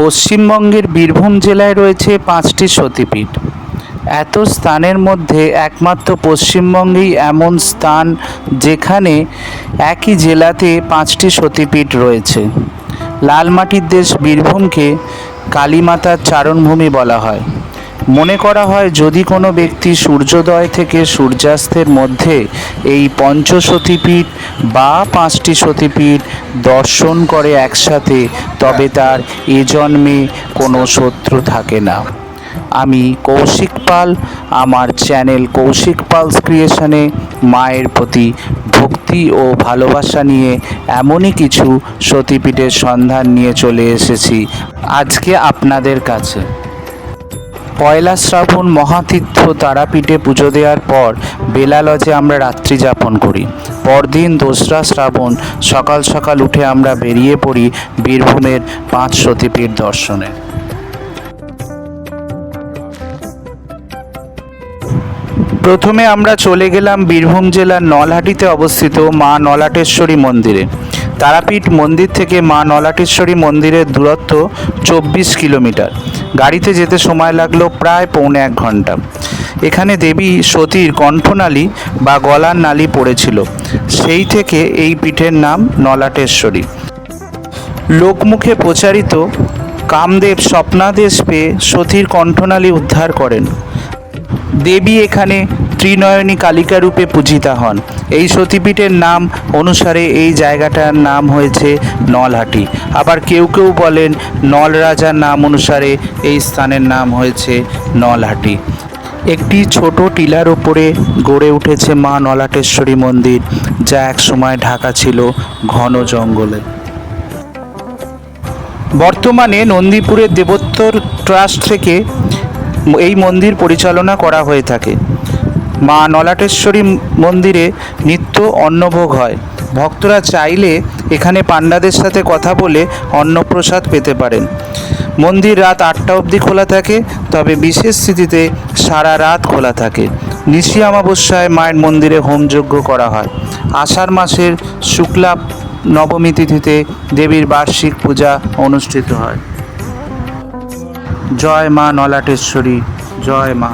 পশ্চিমবঙ্গের বীরভূম জেলায় রয়েছে পাঁচটি সতীপীঠ। এত স্থানের মধ্যে একমাত্র পশ্চিমবঙ্গেই এমন স্থান যেখানে একই জেলাতে পাঁচটি সতীপীঠ রয়েছে। লালমাটির দেশ বীরভূমকে কালীমাতার চারণভূমি বলা হয়। মনে করা হয় যদি কোনো ব্যক্তি সূর্যোদয় থেকে সূর্যাস্তের মধ্যে এই পঞ্চসতীপীঠ বা পাঁচটি সতীপীঠ দর্শন করে একসাথে, তবে তার এ জন্মে কোনো শত্রু থাকে না। আমি কৌশিক পাল, আমার চ্যানেল কৌশিক পালস ক্রিয়েশনে মায়ের প্রতি ভক্তি ও ভালোবাসা নিয়ে এমনই কিছু সতীপীঠের সন্ধান নিয়ে চলে এসেছি। আজকে আপনাদের কাছে পয়লা শ্রাবণ মহাতীর্থ তারাপীঠে পুজো দেওয়ার পর বেলা লজে আমরা রাত্রি যাপন করি। পরদিন দোসরা শ্রাবণ, সকাল সকাল উঠে আমরা বেরিয়ে পড়ি বীরভূমের পাঁচ সতীপীঠ দর্শনে। প্রথমে আমরা চলে গেলাম বীরভূম জেলার নলহাটিতে অবস্থিত মা নলাটেশ্বরী মন্দিরে। তারাপীঠ মন্দির থেকে মা নলাটেশ্বরী মন্দিরের দূরত্ব চব্বিশ কিলোমিটার। গাড়িতে যেতে সময় লাগল প্রায় পৌনে এক ঘণ্টা। এখানে দেবী সতীর কণ্ঠনালী বা গলার নালী পড়েছিল। সেই থেকে এই পীঠের নাম নলাটেশ্বরী। লোকমুখে প্রচারিত কামদেব স্বপ্নাদেশ পেয়ে সতীর কণ্ঠনালী উদ্ধার করেন। দেবী এখানে ত্রিনয়নী কালিকা রূপে পূজিতা হন। এই সতীপীঠের নাম অনুসারে এই জায়গাটার নাম হয়েছে নলহাটি। আবার কেউ কেউ বলেন নল রাজার নাম অনুসারে এই স্থানের নাম হয়েছে নলহাটি। একটি ছোট টিলার ওপরে গড়ে উঠেছে মা নলাটেশ্বরী মন্দির, যা একসময় ঢাকা ছিল ঘন জঙ্গলে। বর্তমানে নন্দীপুরের দেবোত্তর ট্রাস্ট থেকে এই মন্দির পরিচালনা করা হয়ে থাকে। মা নলাটেশ্বরী মন্দিরে নিত্য অন্নভোগ হয়। ভক্তরা চাইলে এখানে পাণ্ডাদের সাথে কথা বলে অন্নপ্রসাদ পেতে পারেন। মন্দির রাত আটটা অবধি খোলা থাকে, তবে বিশেষ স্থিতিতে সারা রাত খোলা থাকে। নিশি অমাবস্যায় মায়ের মন্দিরে হোমযজ্ঞ করা হয়। আষাঢ় মাসের শুক্লা নবমী তিথিতে দেবীর বার্ষিক পূজা অনুষ্ঠিত হয়। জয় মা নলাটেশ্বরী জয় মা।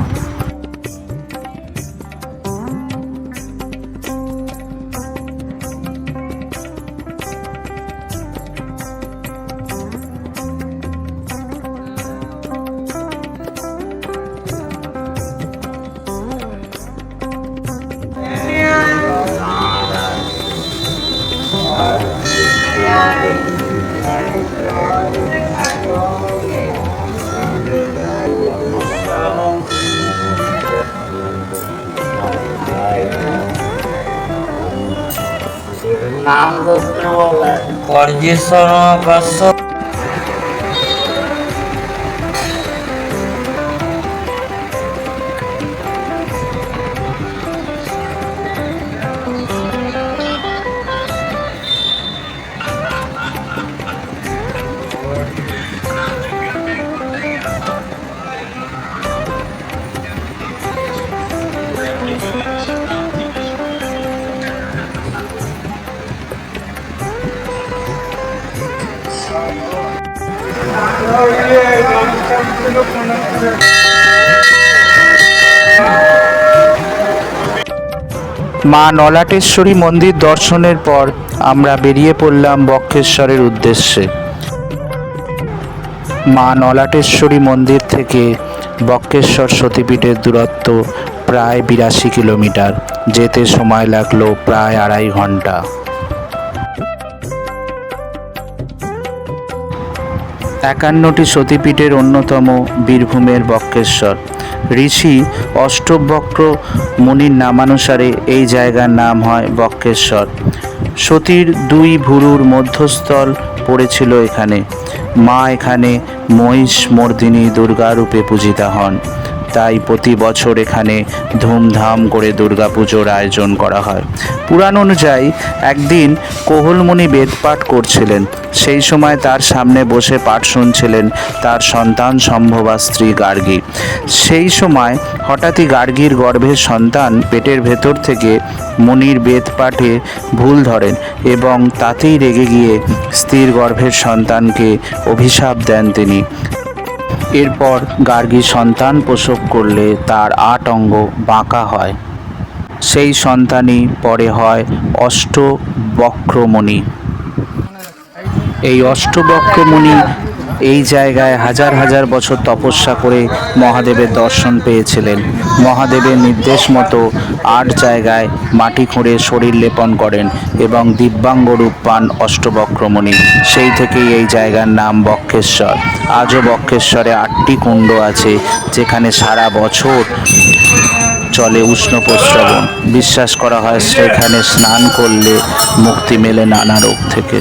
নাম গোত্র বলে। পর্যেশ্বর কাশ্যপ মা নলাটেশ্বরী মন্দির দর্শনের পর আমরা বেরিয়ে পড়লাম বক্ষেশ্বরের উদ্দেশ্যে। মা নলাটেশ্বরী মন্দির থেকে বক্রেশ্বর সতীপীঠের দূরত্ব প্রায় বিরাশি কিলোমিটার। যেতে সময় লাগল প্রায় আড়াই ঘণ্টা। একান্নটি সতীপীঠের অন্যতম বীরভূমের বক্রেশ্বর ঋষি অষ্টবক্র মুনির নামানুসারে এই জায়গার নাম হয় বক্রেশ্বর। সতীর দুই ভুরুর মধ্যস্থল পড়েছিল এখানে। মা এখানে মহিষ মর্দিনী দুর্গা পূজিতা হন। তাই প্রতি বছর এখানে ধুমধাম করে দুর্গাপুজোর আয়োজন করা হয়। পুরাণ অনুযায়ী একদিন কোহলমণি বেদপাঠ করছিলেন। সেই সময় তার সামনে বসে পাঠ শুনছিলেন তার সন্তান সম্ভবা স্ত্রী গার্গী। সেই সময় হঠাৎই গার্গীর গর্ভের সন্তান পেটের ভেতর থেকে মনির বেদ পাঠে ভুল ধরেন এবং তাতেই রেগে গিয়ে স্ত্রীর গর্ভের সন্তানকে অভিশাপ দেন তিনি। এরপর গার্গী সন্তান প্রসব করলে তার আট অঙ্গ বাঁকা হয়। সেই সন্তানই পরে হয় অষ্টবক্রমণি। এই অষ্টবক্রমণি এই জায়গায় হাজার হাজার বছর তপস্যা করে মহাদেবের দর্শন পেয়েছিলেন। মহাদেবের নির্দেশ মতো আট জায়গায় মাটি খুঁড়ে শরীর লেপন করেন এবং দিব্যাঙ্গ রূপ পান অষ্টবক্রমণি। সেই থেকেই এই জায়গার নাম বক্ষেশ্বর। আজও বক্ষেশ্বরে আটটি কুণ্ড আছে, যেখানে সারা বছর চলে উষ্ণ প্রস্রবণ। বিশ্বাস করা হয় সেখানে স্নান করলে মুক্তি মেলে নানা রোগ থেকে।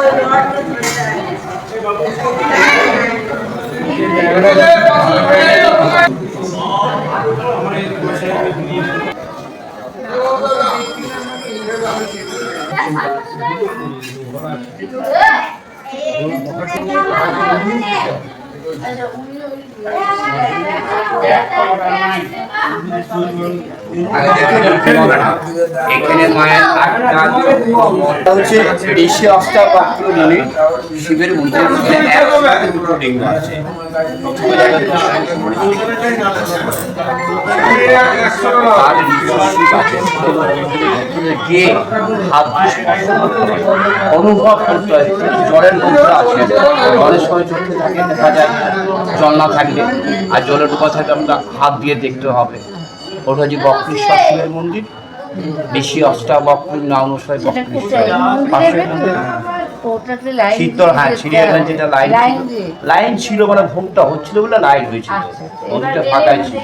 Yeah. এখানে মায়ের আটটা হচ্ছে দেশি অষ্টাবক্র মনে শিবের মন্দিরের মধ্যে একসাথে লিঙ্গ আছে। আর শিব আছে। যে হাত অনুভব করতে হয়। জলের মধ্যে আছে জলের সময় চোখে থাকে দেখা যায় জল না থাকলে আর জলের থাকে আমরা হাত দিয়ে দেখতে হবে। ওটা হচ্ছে বক্রেশ্বর শিবের মন্দির। বেশি অষ্টাবক্র না অনুসারে বক্রেশ্বর পাশের মন্দির। শীতল হ্যাঁ সিরিয়ালের যেটা লাইন লাইন ছিল দিয়ে। লাইন ছিল মানে ভোটটা হচ্ছিল বলে লাইন হয়েছিল। আচ্ছা মন্দিরটা ফাঁকাই ছিল।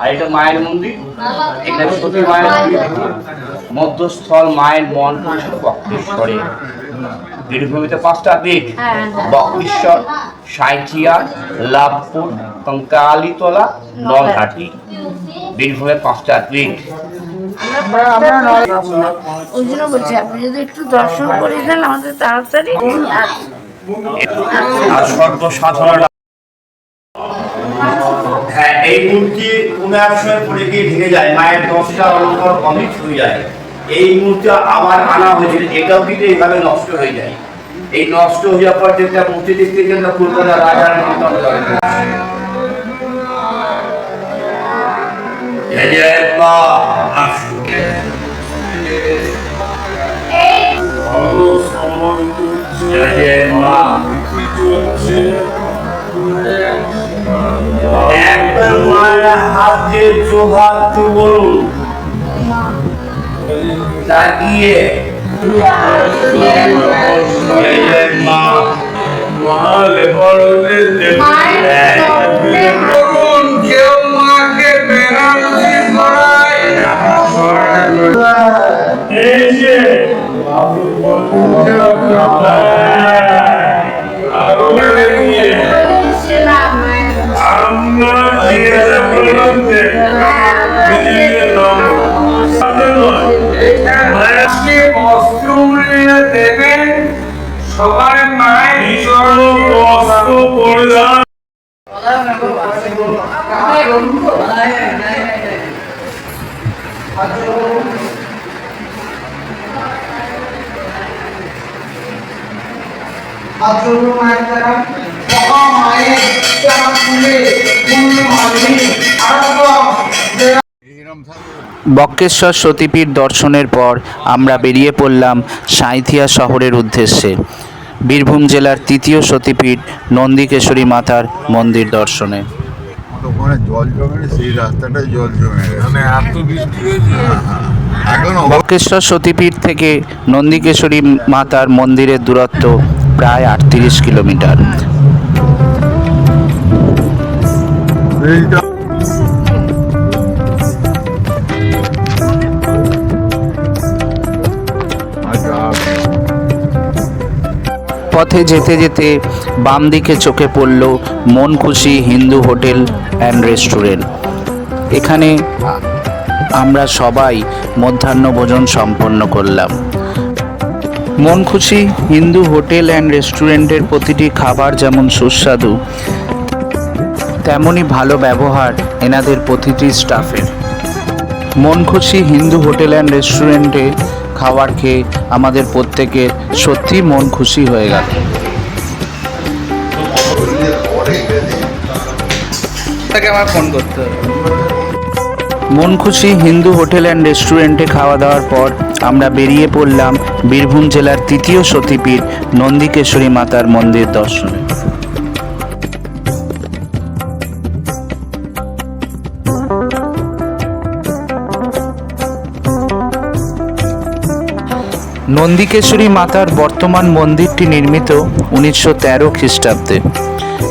আর এটা মায়ের মন্দির। সতী মায়ের মধ্যস্থল মায়ের মন বক্রেশ্বরে বীরভূমিতে পাঁচটা দিক হ্যাঁ। বক্রেশ্বর সাঁইথিয়া লাভপুর কঙ্কালীতলা নলহাটি বীরভূমের পাঁচটা দিক ওই জন্য বলছি আপনি যদি একটু দর্শন করে দেন আমাদের তাড়াতাড়ি আর সর্বসাধারণ হ্যাঁ এই মূর্তি কোনো এক সময় পড়ে গিয়ে ভেঙে যায় মায়ের দশটা অলঙ্কার কমই হয়ে যায়। এই মূর্তি আবার আনা হয়েছিল এটাও কিন্তু এইভাবে নষ্ট হয়ে যায়। এই নষ্ট হয়ে যাওয়ার পর যেটা মূর্তি দেখতে গেলে কলকাতা রাজার মতন হাতে জোহার তো বলুন তাকিয়ে জয় মা করুন কেউ সবার মায়ের বস্ত্র পরিধান আচরণ মায়ের মহা মায়ের পূর্ণ বক্রেশ্বর সতীপীঠ দর্শনের পর আমরা বেরিয়ে পড়লাম সাঁইথিয়া শহরের উদ্দেশ্যে। বীরভূম জেলার তৃতীয় সতীপীঠ নন্দিকেশ্বরী মাতার মন্দির দর্শনে। জল জমে সেই রাস্তাটা জল জমে মানে এত বৃষ্টি হয়েছে। এখন অব- বক্রেশ্বর সতীপীঠ থেকে নন্দিকেশ্বরী মাতার মন্দিরের দূরত্ব প্রায় আটত্রিশ কিলোমিটার। পথে যেতে যেতে বাম দিকে চোখে পড়ল মন খুশি হিন্দু হোটেল অ্যান্ড রেস্টুরেন্ট। এখানে আমরা সবাই মধ্যাহ্ন ভোজন সম্পন্ন করলাম। মন খুশি হিন্দু হোটেল অ্যান্ড রেস্টুরেন্টের প্রতিটি খাবার যেমন সুস্বাদু তেমনই ভালো ব্যবহার এনাদের প্রতিটি স্টাফের। মন খুশি হিন্দু হোটেল অ্যান্ড রেস্টুরেন্টে খাবার খেয়ে আমাদের প্রত্যেকের সত্যি মন খুশি হয়ে গেল। তাকে আমার ফোন করতে হবে। মন খুশি হিন্দু হোটেল অ্যান্ড রেস্টুরেন্টে খাওয়া দাওয়ার পর আমরা বেরিয়ে পড়লাম বীরভূম জেলার তৃতীয় সতীপীঠ নন্দিকেশ্বরী মাতার মন্দির দর্শনে। নন্দিকেশ্বরী মাতার বর্তমান মন্দিরটি নির্মিত উনিশশো তেরো খ্রিস্টাব্দে।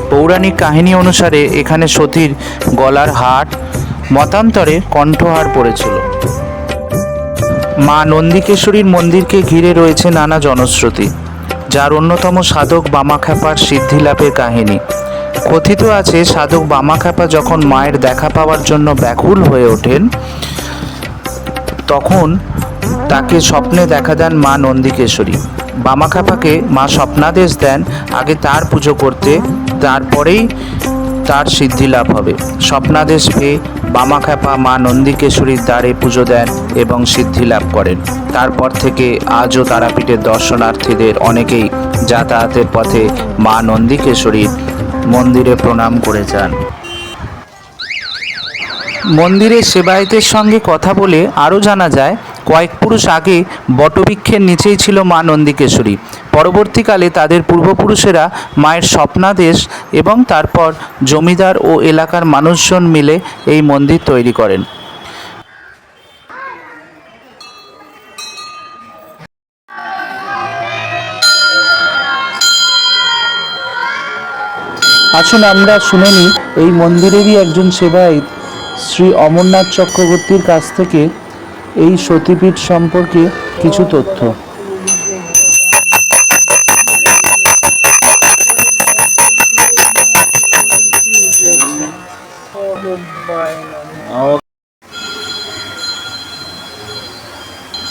পৌরাণিক কাহিনী অনুসারে এখানে সতীর গলার হাট, মতান্তরে কণ্ঠহার পড়েছিল। মা নন্দিকেশ্বরীর মন্দিরকে ঘিরে রয়েছে নানা জনশ্রুতি, যার অন্যতম সাধক বামাখ্যাপার সিদ্ধি লাভের কাহিনী। কথিত আছে, সাধক বামাখ্যাপা যখন মায়ের দেখা পাওয়ার জন্য ব্যাকুল হয়ে ওঠেন, তখন তাকে স্বপ্নে দেখা দেন মা নন্দিকেশ্বরী বামাখাপাকে মা স্বপ্নাদেশ দেন, আগে তার পুজো করতে, তারপরেই তার সিদ্ধি লাভ হবে। স্বপ্নাদেশ পেয়ে বামাখাপা মা নন্দিকেশ্বরীর দ্বারে পুজো দেন এবং সিদ্ধি লাভ করেন। তারপর থেকে আজও তারাপীঠের দর্শনার্থীদের অনেকেই যাতায়াতের পথে মা নন্দিকেশ্বরীর মন্দিরে প্রণাম করে যান। মন্দিরের সেবায়েতের সঙ্গে কথা বলে আরও জানা যায় কয়েক পুরুষ আগে বটবৃক্ষের নিচেই ছিল মা নন্দিকেশ্বরী পরবর্তীকালে তাদের পূর্বপুরুষেরা মায়ের স্বপ্নাদেশ এবং তারপর জমিদার ও এলাকার মানুষজন মিলে এই মন্দির তৈরি করেন। আসুন আমরা শুনে এই মন্দিরেরই একজন সেবায়িত শ্রী অমরনাথ চক্রবর্তীর কাছ থেকে এই সতীপীঠ সম্পর্কে কিছু তথ্য।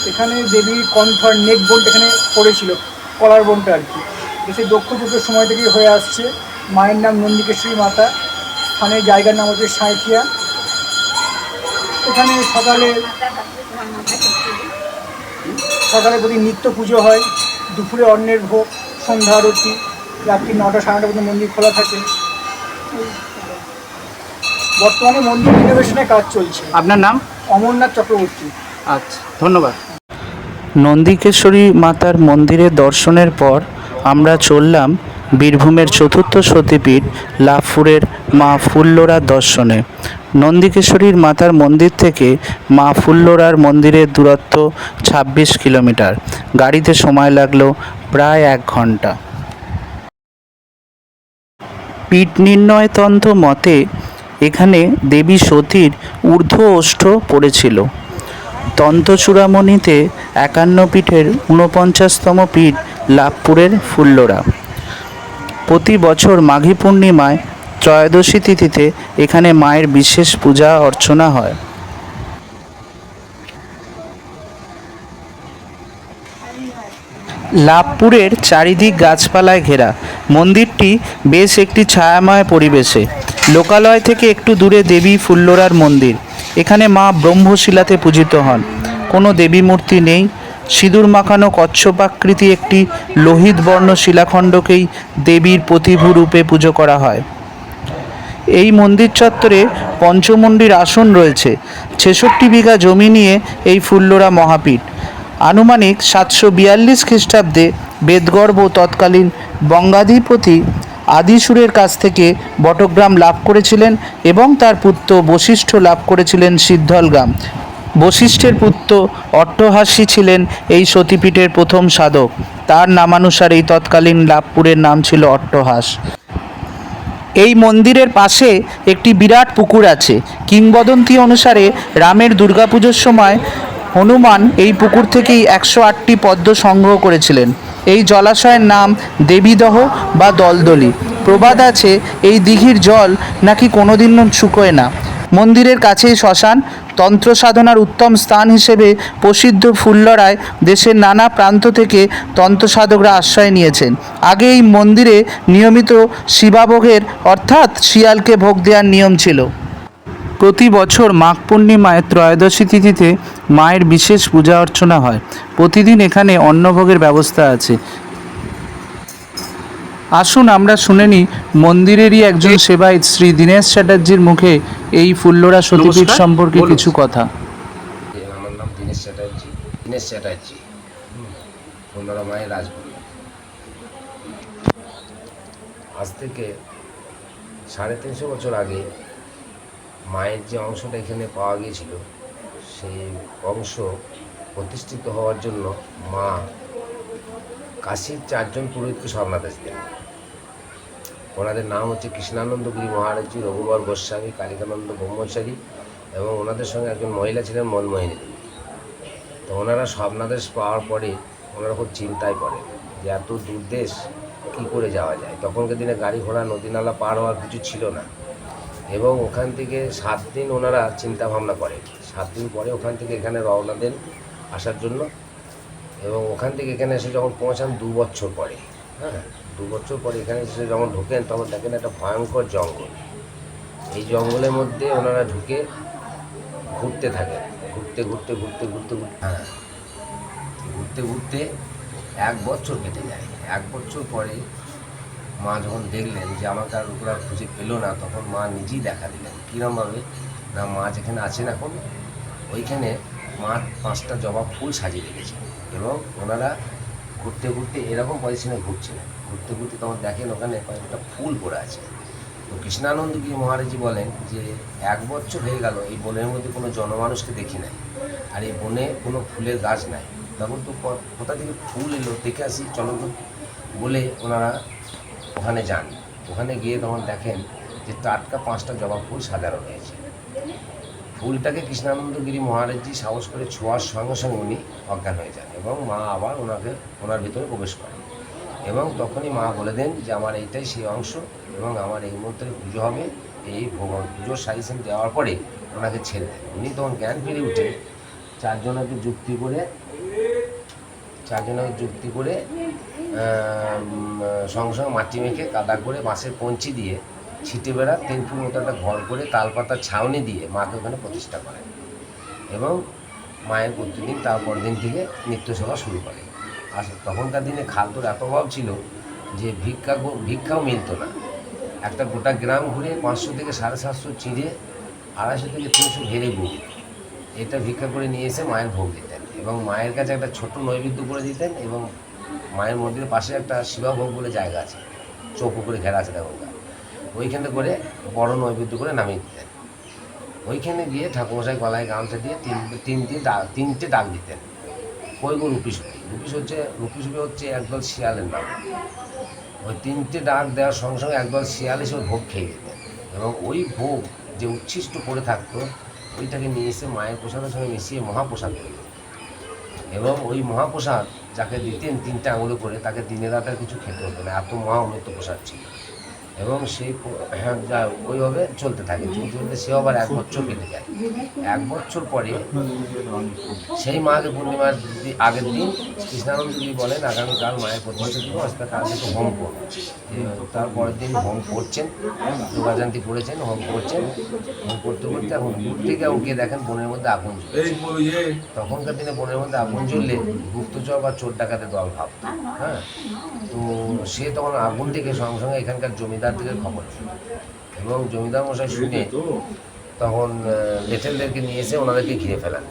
এখানে দেবীর কণ্ঠর নেক বোনটা এখানে পড়েছিল, কলার বোনটা আর কি। সেই দক্ষ যুগের সময় থেকেই হয়ে আসছে। মায়ের নাম নন্দিকেশ্বরী মাতা, স্থানের জায়গার নাম হচ্ছে সাঁইথিয়া। এখানে সকালে সকালে প্রতি নিত্য পুজো হয় দুপুরে অন্নের ভোগ সন্ধ্যা আরতি রাত্রি নটা সাড়ে নটা পর্যন্ত মন্দির খোলা থাকে। বর্তমানে মন্দির রিনোভেশনের কাজ চলছে। আপনার নাম? অমরনাথ চক্রবর্তী। আচ্ছা ধন্যবাদ। নন্দিকেশ্বরী মাতার মন্দিরে দর্শনের পর আমরা চললাম বীরভূমের চতুর্থ সতীপীঠ লাভপুরের মা ফুল্লোরা দর্শনে। নন্দিকেশ্বরীর মাতার মন্দির থেকে মা ফুল্লোরার মন্দিরের দূরত্ব ছাব্বিশ কিলোমিটার। গাড়িতে সময় লাগল প্রায় এক ঘণ্টা। পীঠ নির্ণয়তন্ত্র মতে এখানে দেবী সতীর ঊর্ধ্ব ওষ্ঠ পড়েছিল। তন্ত্রচূড়ামণিতে একান্ন পীঠের ঊনপঞ্চাশতম পীঠ লাভপুরের ফুল্লরা। প্রতি বছর মাঘী পূর্ণিমায় ত্রয়োদশী তিথিতে এখানে মায়ের বিশেষ পূজা অর্চনা হয়। লাভপুরের চারিদিক গাছপালায় ঘেরা। মন্দিরটি বেশ একটি ছায়াময় পরিবেশে। লোকালয় থেকে একটু দূরে দেবী ফুল্লরার মন্দির। এখানে মা ব্রহ্মশিলাতে পূজিত হন। কোনো দেবী মূর্তি নেই। সিঁদুর মাখানো কচ্ছপাকৃতি একটি লোহিত বর্ণ শিলাখণ্ডকেই দেবীর প্রতিভূ রূপে পুজো করা হয়। এই মন্দির চত্বরে পঞ্চমন্ডির আসন রয়েছে। ছেষট্টি বিঘা জমি নিয়ে এই ফুল্লরা মহাপীঠ। আনুমানিক সাতশো বিয়াল্লিশ খ্রিস্টাব্দে বেদগর্ভ তৎকালীন বঙ্গাধিপতি আদিসুরের কাছ থেকে বটগ্রাম লাভ করেছিলেন এবং তার পুত্র বশিষ্ঠ লাভ করেছিলেন সিদ্ধলগ্রাম। বশিষ্ঠের পুত্র অট্টহাসী ছিলেন এই সতীপীঠের প্রথম সাধক। তার নামানুসারেই তৎকালীন লাভপুরের নাম ছিল অট্টহাস। এই মন্দিরের পাশে একটি বিরাট পুকুর আছে। কিংবদন্তি অনুসারে রামের দুর্গাপুজোর সময় হনুমান এই পুকুর থেকেই একশো আটটি পদ্ম সংগ্রহ করেছিলেন। এই জলাশয়ের নাম দেবীদহ বা দলদলি। প্রবাদ আছে, এই দিঘির জল নাকি কোনোদিনও শুকোয় না। মন্দিরের কাছেই শ্মশান। তন্ত্র সাধনার উত্তম স্থান হিসেবে প্রসিদ্ধ ফুল্লরায় দেশের নানা প্রান্ত থেকে তন্ত্র সাধকরা আশ্রয় নিয়েছেন। আগে এই মন্দিরে নিয়মিত শিবাভোগের, অর্থাৎ শিয়ালকে ভোগ দেওয়ার নিয়ম ছিল। প্রতি বছর মাঘ পূর্ণিমায় ত্রয়োদশী তিথিতে মায়ের বিশেষ পূজা অর্চনা হয়। প্রতিদিন এখানে অন্নভোগের ব্যবস্থা আছে। আসুন আমরা শুনে নিই মন্দিরেরই একজন সেবায়িত শ্রী দীনেশ চ্যাটার্জির মুখে এই ফুল্লরা সতীপীঠ সম্পর্কে কিছু কথা। আমার নাম দীনেশ চ্যাটার্জি দীনেশ চ্যাটার্জি। ফুলরা মায়ের রাজগুরু আজ থেকে সাড়ে তিনশো বছর আগে মায়ের যে অংশটা এখানে পাওয়া গিয়েছিল সেই অংশ প্রতিষ্ঠিত হওয়ার জন্য মা কাশীর চারজন পুরোহিতকে স্বর্ণাদেশ দেন। ওনাদের নাম হচ্ছে কৃষ্ণানন্দগিরি মহারাজি রঘুবর গোস্বামী, কালিকানন্দ ব্রহ্মচারী এবং ওনাদের সঙ্গে একজন মহিলা ছিলেন মনমোহিনী দেবী। তো ওনারা স্বপ্নাদেশ পাওয়ার পরে ওনারা খুব চিন্তায় পড়ে যে এত দূর দেশ কী করে যাওয়া যায়? তখনকার দিনে গাড়ি ঘোড়া নদী নালা পার হওয়ার কিছু ছিল না এবং ওখান থেকে সাত দিন ওনারা চিন্তা ভাবনা করেন সাত দিন পরে ওখান থেকে এখানে রওনা দেন আসার জন্য এবং ওখান থেকে এখানে এসে যখন পৌঁছান দু বছর পরে হ্যাঁ? দু বছর পরে এখানে এসে যখন ঢোকেন, তখন দেখেন একটা ভয়ঙ্কর জঙ্গল। এই জঙ্গলের মধ্যে ওনারা ঢুকে ঘুরতে থাকেন। ঘুরতে ঘুরতে ঘুরতে ঘুরতে ঘুরতে। হ্যাঁ। ঘুরতে ঘুরতে এক বছর কেটে যায়। এক বছর পরে মা যখন দেখলেন যে আমাকে আর ওরা খুঁজে পেল না, তখন মা নিজেই দেখা দিলেন। কীরমভাবে? না, মা যেখানে আছেন এখন, ওইখানে মা পাঁচটা জবা ফুল সাজিয়ে রেখেছে এবং ওনারা ঘুরতে ঘুরতে এরকম পজিশনে ঘুরছিলেন। ঘুরতে ঘুরতে তখন দেখেন, ওখানে কয়েকটা ফুল পড়ে আছে। তো কৃষ্ণানন্দগিরি মহারাজি বলেন যে, এক বছর হয়ে গেল, এই বনের মধ্যে কোনো জনমানুষকে দেখি নাই, আর এই বনে কোনো ফুলের গাছ নাই। তখন তো কোথা থেকে ফুল এলো দেখে আসি চলো বলে ওনারা ওখানে যান। ওখানে গিয়ে তখন দেখেন যে, টাটকা পাঁচটা জবা ফুল সাজানো রয়েছে। ফুলটাকে কৃষ্ণানন্দগিরি মহারাজজি সাহস করে ছোঁয়ার সঙ্গে সঙ্গে উনি অজ্ঞান হয়ে যান এবং মা আবার ওনাকে, ওনার ভিতরে প্রবেশ করেন। এবং তখনই মা বলে দেন যে আমার এইটাই সেই অংশ এবং আমার এই মুহূর্তে পুজো হবে। এই ভগবান পুজোর সাজেশন দেওয়ার পরে ওনাকে ছেড়ে দেন। উনি তখন জ্ঞান ফিরে উঠে চারজনকে যুক্তি করে, চারজনকে যুক্তি করে সঙ্গে সঙ্গে মাটি মেখে কাদা করে বাঁশের পঞ্চি দিয়ে ছিটে বেড়া তিন ফুট মতো একটা ঘর করে তালপাতার ছাউনি দিয়ে মাকে ওখানে প্রতিষ্ঠা করেন এবং মায়ের প্রতিদিন তারপর দিন থেকে নিত্য সেবা শুরু করে আর তখনকার দিনে খাদ্যর এত অভাব ছিল যে ভিক্ষা ভিক্ষাও মিলত না। একটা গোটা গ্রাম ঘুরে পাঁচশো থেকে সাড়ে সাতশো চিঁড়ে আড়াইশো থেকে তিনশো ঘেরে গুড় এটা ভিক্ষা করে নিয়ে এসে মায়ের ভোগ দিতেন এবং মায়ের কাছে একটা ছোট নৈবেদ্য করে দিতেন এবং মায়ের মন্দিরের পাশে একটা শিবাভোগ বলে জায়গা আছে, চৌকো করে ঘেরা আছে তখনকার। ওইখানে করে বড় নৈবেদ্য করে নামিয়ে দিতেন। ওইখানে গিয়ে ঠাকুরমশাই গলায় গামছা দিয়ে তিন তিনটে ডাক তিনটে ডাক দিতেন। কই গো রুপি সুপি রুপি হচ্ছে রুপি হচ্ছে একদল শিয়ালের নাম। ওই তিনটে ডাক দেওয়ার সঙ্গে সঙ্গে একদল শিয়াল এসে ভোগ খেয়ে যেত। এবং ওই ভোগ যে উচ্ছিষ্ট করে থাকতো, ওইটাকে নিয়ে এসে মায়ের প্রসাদের সঙ্গে মিশিয়ে মহাপ্রসাদ তৈরি এবং ওই মহাপ্রসাদ যাকে দিতেন তিনটে আঙুলে করে, তাকে দিনে রাতে কিছু খেতে হতো না। এত মহা উন্নত প্রসাদ ছিল। এবং সেই হ্যাঁ, যা ওইভাবে চলতে থাকে। চলতে চলতে সে আবার এক বছর কেটে যায়। এক বছর পরে সেই মাঘে পূর্ণিমার আগের দিন কৃষ্ণানন্দজি বলেন আগামীকাল মায়ের প্রতিষ্ঠা দিব আজকে কাল থেকে হোম করব তার পরের দিন হোম করছেন যোগাযান্তি করেছেন হোম করছেন। হোম করতে করতে এখন দূর থেকে উঠিয়ে দেখেন বনের মধ্যে আগুন জ্বলছে। তখনকার দিনে বনের মধ্যে আগুন জ্বললে গুপ্তচর বা চোর ডাকাতে দল ভাবত। হ্যাঁ? তো সে তখন আগুন থেকে সঙ্গে সঙ্গে এখানকার জমিদার থেকে খবর। এবং জমিদার মশাই শুনে তখন আহ, লেটেলদেরকে নিয়ে এসে ওনাদেরকে ঘিরে ফেলান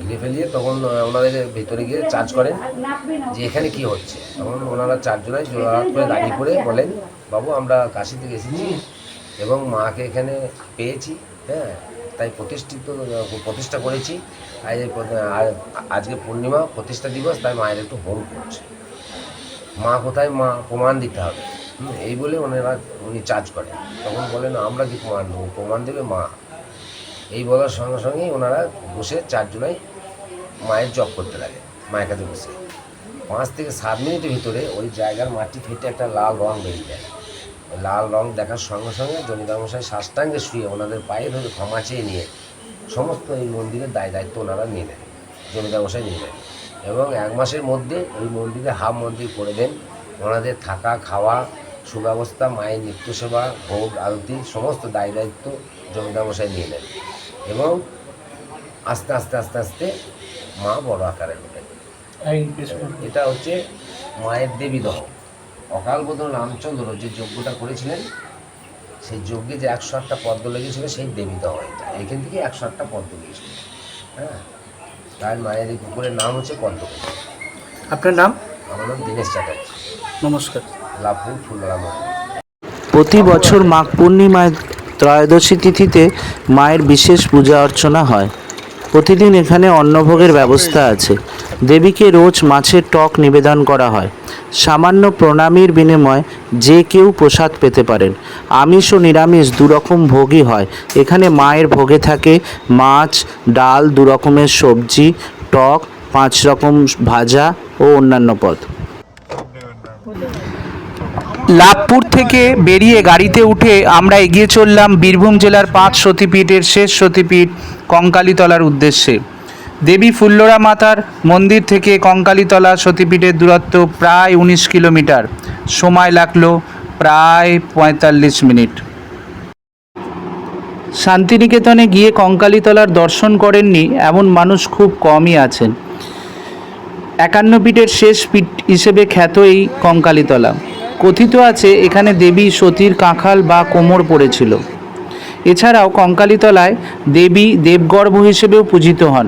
ঘিরে ফেলিয়ে তখন আহ, ওনাদের ভেতরে গিয়ে চার্জ করেন যে এখানে কি হচ্ছে। তখন ওনারা চারজনাই জোড়াহাত করে দাঁড়িয়ে পড়ে বলেন বাবু আমরা কাশি থেকে এসেছি এবং মাকে এখানে পেয়েছি হ্যাঁ তাই প্রতিষ্ঠিত প্রতিষ্ঠা করেছি। আজকে পূর্ণিমা প্রতিষ্ঠা দিবস তাই মায়ের একটু হোম করছে। মা কোথায়? মা প্রমাণ দিতে হবে। এই বলে ওনারা, উনি চার্জ করেন। তখন বলেন আমরা কি প্রমাণ দেবো? প্রমাণ দেবে মা। এই বলার সঙ্গে সঙ্গেই ওনারা বসে চারজনাই মায়ের জব করতে লাগে, মায়ের কাছে বসে। পাঁচ থেকে সাত মিনিটের ভিতরে ওই জায়গার মাটি ফেটে একটা লাল রং বেরিয়ে যায়। লাল রং দেখার সঙ্গে সঙ্গে জমিদার মশাই সাষ্টাঙ্গে শুয়ে ওনাদের পায়ে ধরে ক্ষমা চেয়ে নিয়ে সমস্ত এই মন্দিরের দায় দায়িত্ব ওনারা নিয়ে নেন জমিদার মশাই নিয়ে নেন। এবং এক মাসের মধ্যে ওই মন্দিরে হাফ মন্দির করে দেন। ওনাদের থাকা, খাওয়া সুব্যবস্থা মায়ের নিত্য সেবা ভোগ আরতি সমস্ত দায় দায়িত্ব জমিদামশাই নিয়ে নেন এবং আস্তে আস্তে আস্তে আস্তে মা বড় আকারে ওঠেন এটা হচ্ছে মায়ের দেবী দহ। অকাল বোধন রামচন্দ্র যে যজ্ঞটা করেছিলেন সেই যজ্ঞে যে একশো আটটা পদ্ম লেগেছিল সেই দেবী দহ এটা। এখান থেকে একশো আটটা পদ্ম লেগেছিল হ্যাঁ? তার মায়ের এই পুকুরের নাম হচ্ছে পদ্মপুকুর। আপনার নাম? আমার নাম দীনেশ চ্যাটার্জি। নমস্কার। প্রতি বছর মাঘ পূর্ণিমায় ত্রয়োদশী তিথিতে মায়ের বিশেষ পূজা অর্চনা হয়। প্রতিদিন এখানে অন্নভোগের ব্যবস্থা আছে। দেবীকে রোজ মাছের টক নিবেদন করা হয়। সামান্য প্রণামীর বিনিময়ে যে কেউ প্রসাদ পেতে পারেন। আমিষ ও নিরামিষ দুরকম ভোগই হয়। এখানে মায়ের ভোগে থাকে মাছ, ডাল, দুরকমের সবজি, টক পাঁচ রকম ভাজা ও অন্যান্য পদ। লাভপুর থেকে বেরিয়ে গাড়িতে উঠে আমরা এগিয়ে চললাম বীরভূম জেলার পাঁচ সতীপীঠের শেষ সতীপীঠ কঙ্কালীতলার উদ্দেশ্যে। দেবী ফুল্লরা মাতার মন্দির থেকে কঙ্কালীতলা সতীপীঠের দূরত্ব প্রায় উনিশ কিলোমিটার। সময় লাগল প্রায় পঁয়তাল্লিশ মিনিট। শান্তিনিকেতনে গিয়ে কঙ্কালীতলার দর্শন করেননি এমন মানুষ খুব কমই আছেন। একান্ন পীঠের শেষ পীঠ হিসেবে খ্যাত এই কঙ্কালীতলা। কথিত আছে, এখানে দেবী সতীর কাঁখাল বা কোমর পড়েছিল। এছাড়াও কঙ্কালীতলায় দেবী দেবগর্ভ হিসেবেও পূজিত হন।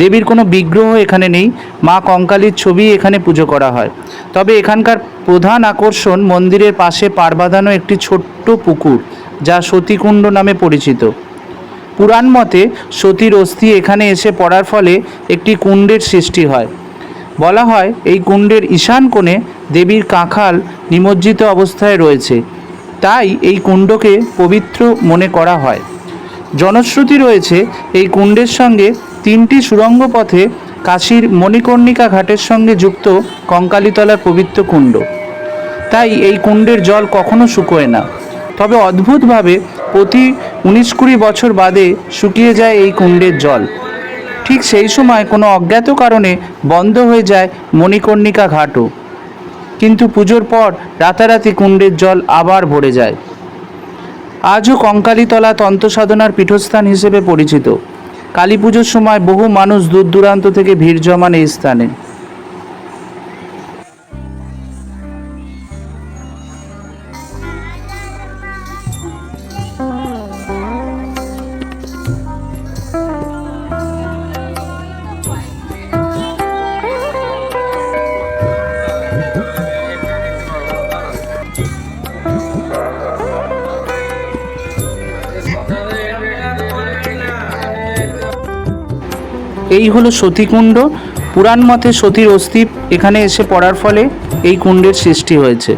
দেবীর কোনো বিগ্রহ এখানে নেই, মা কঙ্কালীর ছবি এখানে পুজো করা হয়। তবে এখানকার প্রধান আকর্ষণ মন্দিরের পাশে পার বাঁধানো একটি ছোট্ট পুকুর, যা সতীকুণ্ড নামে পরিচিত। পুরাণ মতে সতীর অস্থি এখানে এসে পড়ার ফলে একটি কুণ্ডের সৃষ্টি হয়। বলা হয়, এই কুণ্ডের ঈশান কোণে দেবীর কাঁখাল নিমজ্জিত অবস্থায় রয়েছে। তাই এই কুণ্ডকে পবিত্র মনে করা হয়। জনশ্রুতি রয়েছে, এই কুণ্ডের সঙ্গে তিনটি সুড়ঙ্গ পথে কাশীর মণিকর্ণিকা ঘাটের সঙ্গে যুক্ত কঙ্কালীতলার পবিত্র কুণ্ড। তাই এই কুণ্ডের জল কখনো শুকোয় না। তবে অদ্ভুতভাবে প্রতি উনিশ কুড়ি বছর বাদে শুকিয়ে যায় এই কুণ্ডের জল। ঠিক সেই সময় কোনো অজ্ঞাত কারণে বন্ধ হয়ে যায় মণিকর্ণিকা ঘাটও। কিন্তু পুজোর পর রাতারাতি কুণ্ডের জল আবার ভরে যায়। আজও কঙ্কালীতলা তন্ত্র সাধনার পীঠস্থান হিসেবে পরিচিত। কালী পুজোর সময় বহু মানুষ দূর দূরান্ত থেকে ভিড় জমান এই স্থানে। এই হলো সতীকুণ্ড পুরাণ মতে সতীর অস্থি এখানে এসে পড়ার ফলে এই কুণ্ডের সৃষ্টি হয়েছে।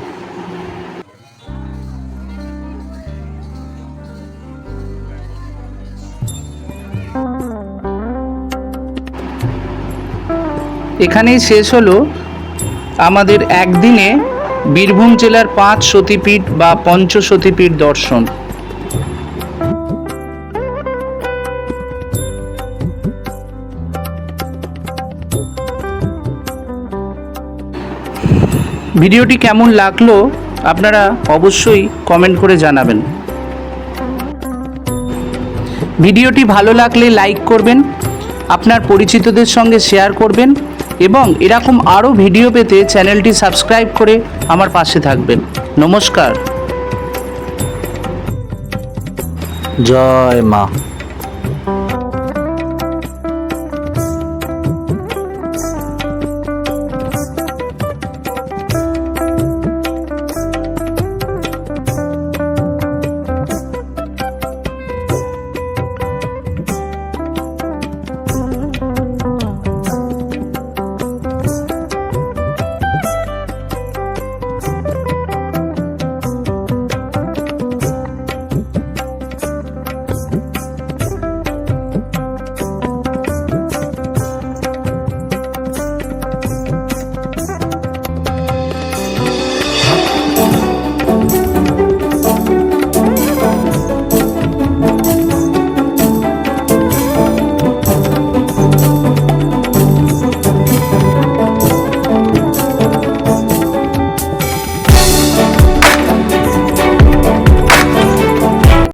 এখানেই শেষ হলো আমাদের একদিনে বীরভূম জেলার পাঁচ সতীপীঠ বা পঞ্চ সতীপীঠ দর্শন। ভিডিওটি কেমন লাগল আপনারা অবশ্যই কমেন্ট করে জানাবেন। ভিডিওটি ভালো লাগলে লাইক করবেন, আপনার পরিচিতদের সঙ্গে শেয়ার করবেন এবং এরকম আরও ভিডিও পেতে চ্যানেলটি সাবস্ক্রাইব করে আমার পাশে থাকবেন। নমস্কার। জয় মা।